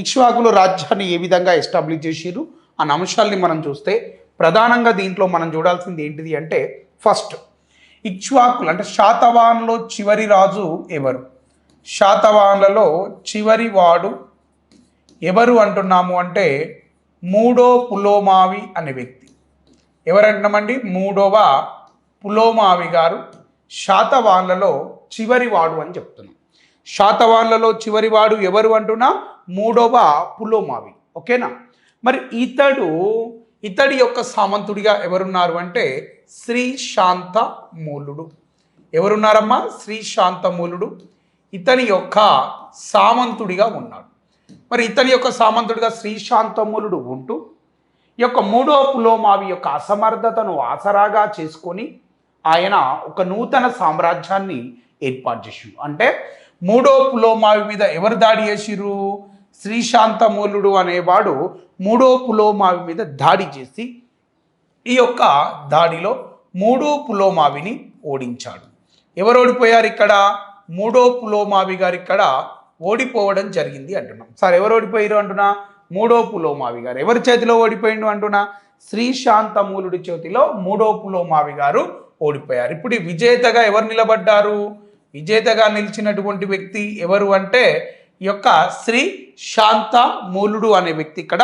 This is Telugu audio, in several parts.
ఇక్ష్వాకులు రాజ్యాన్ని ఏ విధంగా ఎస్టాబ్లిష్ చేసిర్రు? అన్న అంశాల్ని మనం చూస్తే ప్రధానంగా దీంట్లో మనం చూడాల్సింది ఏంటిది అంటే ఫస్ట్ ఇక్ష్వాకులు అంటే శాతవాన్లో చివరి రాజు ఎవరు? శాతవాన్లలో చివరి వాడు ఎవరు అంటున్నాము అంటే మూడో పులోమావి అనే వ్యక్తి. ఎవరంటున్నామండి? మూడవ పులోమావి గారు శాతవాన్లలో చివరి వాడు అని చెప్తున్నాం. శాతవాన్లలో చివరివాడు ఎవరు అంటున్నా? మూడవ పులోమావి. ఓకేనా? మరి ఇతడు ఇతడి యొక్క సామంతుడిగా ఎవరున్నారు అంటే శ్రీ శాంత మూలుడు ఎవరున్నారమ్మా? శ్రీ శాంతమూలుడు. ఇతని యొక్క సామంతుడిగా ఉన్నాడు. మరి ఇతని యొక్క సామంతుడిగా శ్రీశాంతమూలుడు ఉంటూ ఈ యొక్క మూడో పులోమావి యొక్క అసమర్థతను ఆసరాగా చేసుకొని ఆయన ఒక నూతన సామ్రాజ్యాన్ని ఏర్పాటు చేసిండు. అంటే మూడో పులోమావి మీద ఎవరు దాడి చేసిర్రు? శ్రీశాంతమూలుడు అనేవాడు మూడో పులోమావి మీద దాడి చేసి ఈ యొక్క దాడిలో మూడో పులోమావిని ఓడించాడు. ఎవరు ఓడిపోయారు ఇక్కడ? మూడో పులోమావి గారు ఇక్కడ ఓడిపోవడం జరిగింది అంటున్నాం. సార్ ఎవరు ఓడిపోయారు అంటున్నా? మూడో పులోమావి గారు. ఎవరి చేతిలో ఓడిపోయిండు అంటున్నా? శ్రీశాంతమూలుడి చేతిలో మూడో పులోమావి గారు ఓడిపోయారు. ఇప్పుడు విజేతగా ఎవరు నిలబడ్డారు? విజేతగా నిలిచినటువంటి వ్యక్తి ఎవరు అంటే ఈ యొక్క శ్రీ శాంత మూలుడు అనే వ్యక్తి ఇక్కడ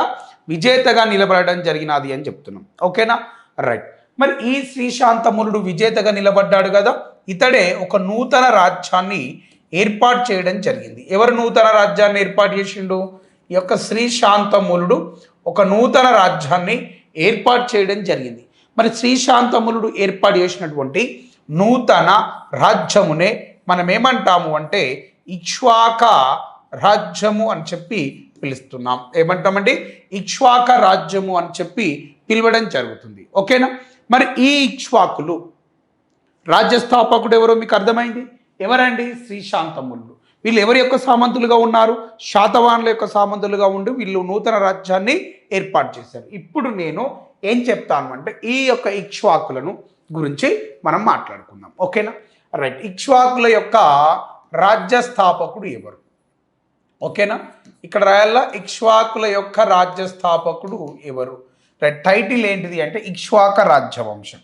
విజేతగా నిలబడడం జరిగినది అని చెప్తున్నాం. ఓకేనా? రైట్. మరి ఈ శ్రీశాంతమునుడు విజేతగా నిలబడ్డాడు కదా? ఇతడే ఒక నూతన రాజ్యాన్ని ఏర్పాటు చేయడం జరిగింది. ఎవరు నూతన రాజ్యాన్ని ఏర్పాటు చేసిండు? ఈ యొక్క శ్రీశాంతములుడు ఒక నూతన రాజ్యాన్ని ఏర్పాటు చేయడం జరిగింది. మరి శ్రీశాంతములుడు ఏర్పాటు చేసినటువంటి నూతన రాజ్యమునే మనం ఏమంటాము అంటే ఇక్ష్వాక రాజ్యము అని చెప్పి పిలుస్తున్నాం. ఏమంటామండి? ఇక్ష్వాక రాజ్యము అని చెప్పి పిలవడం జరుగుతుంది. ఓకేనా? మరి ఈ ఇక్ష్వాకులు రాజ్యస్థాపకుడు ఎవరో మీకు అర్థమైంది? ఎవరండి? శ్రీశాంతములు వీళ్ళు ఎవరి యొక్క సామంతులుగా ఉన్నారు? శాతవానుల యొక్క సామంతులుగా ఉండి వీళ్ళు నూతన రాజ్యాన్ని ఏర్పాటు చేశారు. ఇప్పుడు నేను ఏం చెప్తాను అంటే ఈ యొక్క ఇక్ష్వాకులను గురించి మనం మాట్లాడుకుందాం. ఓకేనా? రైట్. ఇక్ష్వాకుల యొక్క రాజ్య స్థాపకుడు ఎవరు? ఓకేనా? ఇక్కడ రాయాల? ఇక్ష్వాకుల యొక్క రాజ్య స్థాపకుడు ఎవరు? రైట్. టైటిల్ ఏంటిది అంటే ఇక్ష్వాక రాజ్యవంశం.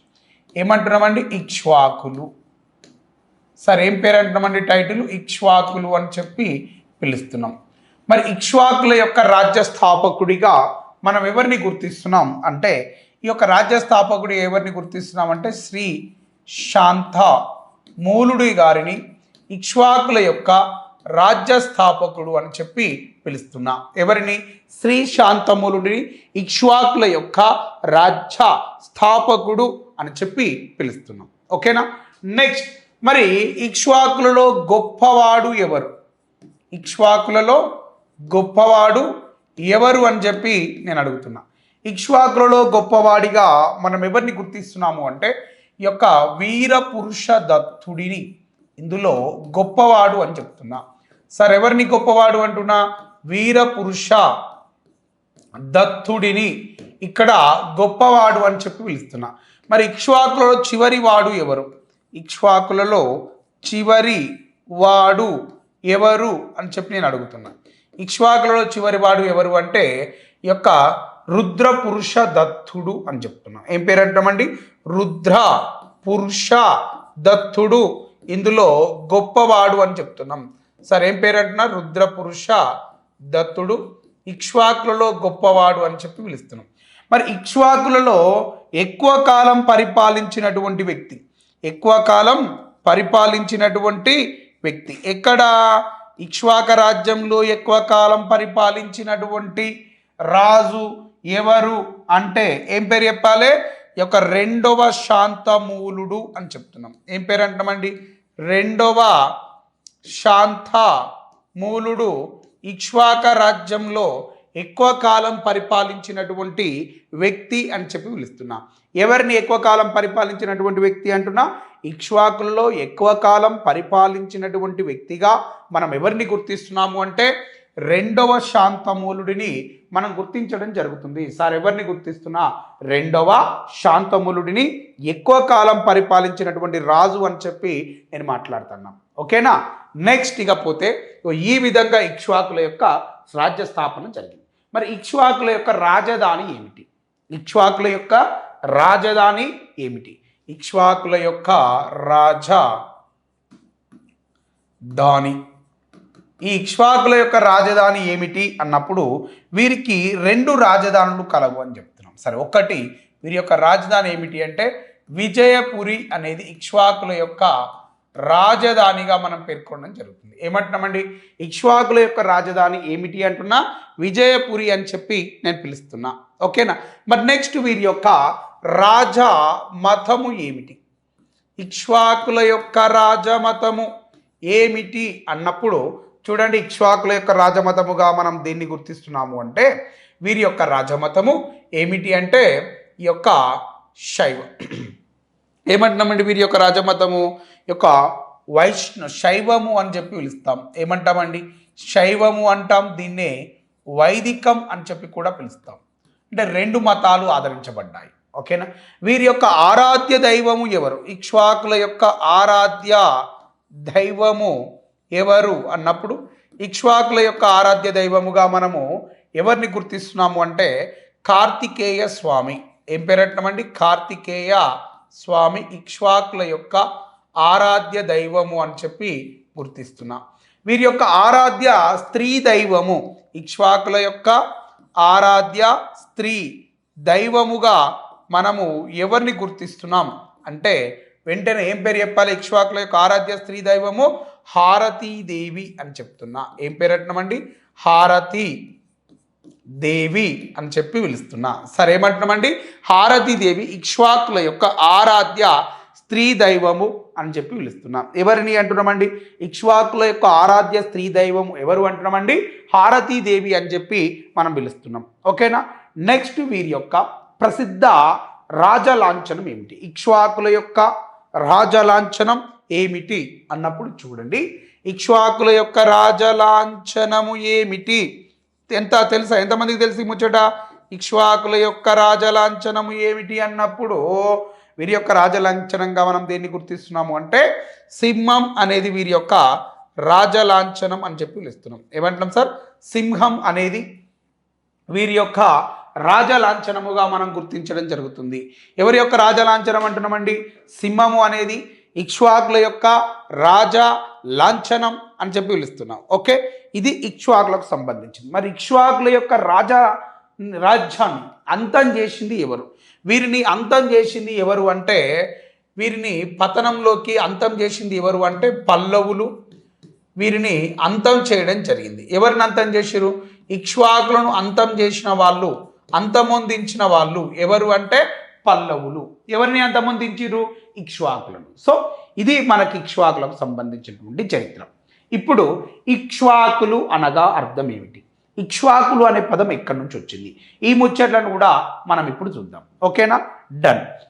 ఏమంటున్నామండి? ఇక్ష్వాకులు. సరే ఏం పేరు అంటున్నామండి టైటిల్? ఇక్ష్వాకులు అని చెప్పి పిలుస్తున్నాం. మరి ఇక్ష్వాకుల యొక్క రాజ్య స్థాపకుడిగా మనం ఎవరిని గుర్తిస్తున్నాం అంటే ఈ యొక్క రాజ్య స్థాపకుడు ఎవరిని గుర్తిస్తున్నామంటే శ్రీ శాంత మూలుడి గారిని ఇక్ష్వాకుల యొక్క రాజ్య స్థాపకుడు అని చెప్పి పిలుస్తున్నా. ఎవరిని? శ్రీ శాంతమూలుడిని ఇక్ష్వాకుల యొక్క రాజ్య స్థాపకుడు అని చెప్పి పిలుస్తున్నాం. ఓకేనా? నెక్స్ట్ మరి ఇక్ష్వాకులలో గొప్పవాడు ఎవరు? ఇక్ష్వాకులలో గొప్పవాడు ఎవరు అని చెప్పి నేను అడుగుతున్నా. ఇక్ష్వాకులలో గొప్పవాడిగా మనం ఎవరిని గుర్తిస్తున్నాము అంటే యొక్క వీర పురుష దత్తుడిని ఇందులో గొప్పవాడు అని చెప్తున్నా. సార్ ఎవరిని గొప్పవాడు అంటున్నా? వీర పురుష దత్తుడిని ఇక్కడ గొప్పవాడు అని చెప్పి పిలుస్తున్నా. మరి ఇక్ష్వాకులలో చివరి వాడు ఎవరు? ఇక్ష్వాకులలో చివరి వాడు ఎవరు అని చెప్పి నేను అడుగుతున్నా. ఇక్ష్వాకులలో చివరి వాడు ఎవరు అంటే ఈ యొక్క రుద్ర పురుష దత్తుడు అని చెప్తున్నాం. ఏం పేరు అంటామండి రుద్ర పురుష దత్తుడు ఇందులో గొప్పవాడు అని చెప్తున్నాం. సరే ఏం పేరు అంటున్నా రుద్ర పురుష దత్తుడు ఇక్ష్వాకులలో గొప్పవాడు అని చెప్పి పిలుస్తున్నాం. మరి ఇక్ష్వాకులలో ఎక్కువ కాలం పరిపాలించినటువంటి వ్యక్తి ఎక్కువ కాలం పరిపాలించినటువంటి వ్యక్తి ఎక్కడ? ఇక్ష్వాక రాజ్యంలో ఎక్కువ కాలం పరిపాలించినటువంటి రాజు ఎవరు అంటే ఏం పేరు చెప్పాలి? యొక్క రెండవ శాంతమూలుడు అని చెప్తున్నాం. ఏం పేరు అంటామండి? రెండవ శాంత మూలుడు ఇక్ష్వాక రాజ్యంలో ఎక్కువ కాలం పరిపాలించినటువంటి వ్యక్తి అని చెప్పి పిలుస్తున్నా. ఎవరిని ఎక్కువ కాలం పరిపాలించినటువంటి వ్యక్తి అంటున్నా? ఇక్ష్వాకుల్లో ఎక్కువ కాలం పరిపాలించినటువంటి వ్యక్తిగా మనం ఎవరిని గుర్తిస్తున్నాము అంటే రెండవ శాంతమూలుడిని మనం గుర్తించడం జరుగుతుంది. సార్ ఎవరిని గుర్తిస్తున్నా? రెండవ శాంతమూలుడిని ఎక్కువ కాలం పరిపాలించినటువంటి రాజు అని చెప్పి నేను మాట్లాడుతున్నాం. ఓకేనా? నెక్స్ట్ ఇకపోతే ఈ విధంగా ఇక్ష్వాకుల యొక్క రాజ్య స్థాపన జరిగింది. మరి ఇక్ష్వాకుల యొక్క రాజధాని ఏమిటి? ఇక్ష్వాకుల యొక్క రాజధాని ఏమిటి? ఇక్ష్వాకుల యొక్క రాజా దాని ఈ ఇక్ష్వాకుల యొక్క రాజధాని ఏమిటి అన్నప్పుడు వీరికి రెండు రాజధానులు కలవు అని చెప్తున్నాం. సరే ఒకటి వీరి యొక్క రాజధాని ఏమిటి అంటే విజయపురి అనేది ఇక్ష్వాకుల యొక్క రాజధానిగా మనం పేర్కొనడం జరుగుతుంది. ఏమంటున్నామండి? ఇక్ష్వాకుల యొక్క రాజధాని ఏమిటి అంటున్నా? విజయపురి అని చెప్పి నేను పిలుస్తున్నా. ఓకేనా? మరి నెక్స్ట్ వీరి యొక్క రాజా మతము ఏమిటి? ఇక్ష్వాకుల యొక్క రాజమతము ఏమిటి అన్నప్పుడు చూడండి ఇక్ష్వాకుల యొక్క రాజమతముగా మనం దేన్ని గుర్తిస్తున్నాము అంటే వీరి యొక్క రాజమతము ఏమిటి అంటే ఈ యొక్క శైవం. ఏమంటున్నామండి వీరి యొక్క రాజమతము? యొక్క వైష్ణ శైవము అని చెప్పి పిలుస్తాం. ఏమంటామండి? శైవము అంటాం దీన్నే వైదికం అని చెప్పి కూడా పిలుస్తాం. అంటే రెండు మతాలు ఆదరించబడ్డాయి. ఓకేనా? వీరి యొక్క ఆరాధ్య దైవము ఎవరు? ఇక్ష్వాకుల యొక్క ఆరాధ్య దైవము ఎవరు అన్నప్పుడు ఇక్ష్వాకుల యొక్క ఆరాధ్య దైవముగా మనము ఎవరిని గుర్తిస్తున్నాము అంటే కార్తికేయ స్వామి. ఏం పేరట్నమండి కార్తికేయ స్వామి ఇక్ష్వాకుల యొక్క ఆరాధ్య దైవము అని చెప్పి గుర్తిస్తున్నాం. వీరి యొక్క ఆరాధ్య స్త్రీ దైవము ఇక్ష్వాకుల యొక్క ఆరాధ్య స్త్రీ దైవముగా మనము ఎవరిని గుర్తిస్తున్నాం అంటే వెంటనే ఏం పేరు చెప్పాలి? ఇక్ష్వాకుల యొక్క ఆరాధ్య స్త్రీ దైవము హారతీదేవి అని చెప్తున్నా. ఏం పేరు హారతి దేవి అని చెప్పి పిలుస్తున్నా. సరేమంటున్నామండి హారతీదేవి ఇక్ష్వాకుల యొక్క ఆరాధ్య స్త్రీ దైవము అని చెప్పి పిలుస్తున్నాం. ఎవరిని అంటున్నామండి? ఇక్ష్వాకుల యొక్క ఆరాధ్య స్త్రీ దైవము ఎవరు అంటున్నామండి? హారతీదేవి అని చెప్పి మనం పిలుస్తున్నాం. ఓకేనా? నెక్స్ట్ వీరి యొక్క ప్రసిద్ధ రాజలాంఛనం ఏమిటి? ఇక్ష్వాకుల యొక్క రాజలాంఛనం ఏమిటి అన్నప్పుడు చూడండి. ఇక్ష్వాకుల యొక్క రాజలాంఛనము ఏమిటి? ఎంత తెలుసా? ఎంతమందికి తెలిసి ముచ్చట? ఇక్ష్వాకుల యొక్క రాజలాంఛనము ఏమిటి అన్నప్పుడు వీరి యొక్క రాజలాంఛనంగా మనం దేన్ని గుర్తిస్తున్నాము అంటే సింహం అనేది వీరి యొక్క రాజలాంఛనం అని చెప్పి పిలుస్తున్నాం. ఏమంటున్నాం సార్? సింహం అనేది వీరి యొక్క రాజలాంఛనముగా మనం గుర్తించడం జరుగుతుంది. ఎవరి యొక్క రాజలాంఛనం అంటున్నామండి? సింహము అనేది ఇక్ష్వాకుల యొక్క రాజా లాంఛనం అని చెప్పి పిలుస్తున్నాం. ఓకే? ఇది ఇక్ష్వాకులకు సంబంధించింది. మరి ఇక్ష్వాకుల యొక్క రాజా రాజ్యాన్ని అంతం చేసింది ఎవరు? వీరిని అంతం చేసింది ఎవరు అంటే వీరిని పతనంలోకి అంతం చేసింది ఎవరు అంటే పల్లవులు. వీరిని అంతం చేయడం జరిగింది. ఎవరిని అంతం చేసిరు ఇక్ష్వాకులను అంతం చేసిన వాళ్ళు అంతమొందించిన వాళ్ళు ఎవరు అంటే పల్లవులు. ఎవరిని అంతమొందించిరు ఇక్ష్వాకులను. సో ఇది మనకి ఇక్ష్వాకులకు సంబంధించినటువంటి చరిత్ర. ఇప్పుడు ఇక్ష్వాకులు అనగా అర్థం ఏమిటి? ఇక్ష్వాకులు అనే పదం ఎక్కడి నుంచి వచ్చింది? ఈ ముచ్చట్లను కూడా మనం ఇప్పుడు చూద్దాం. ఓకేనా? డన్.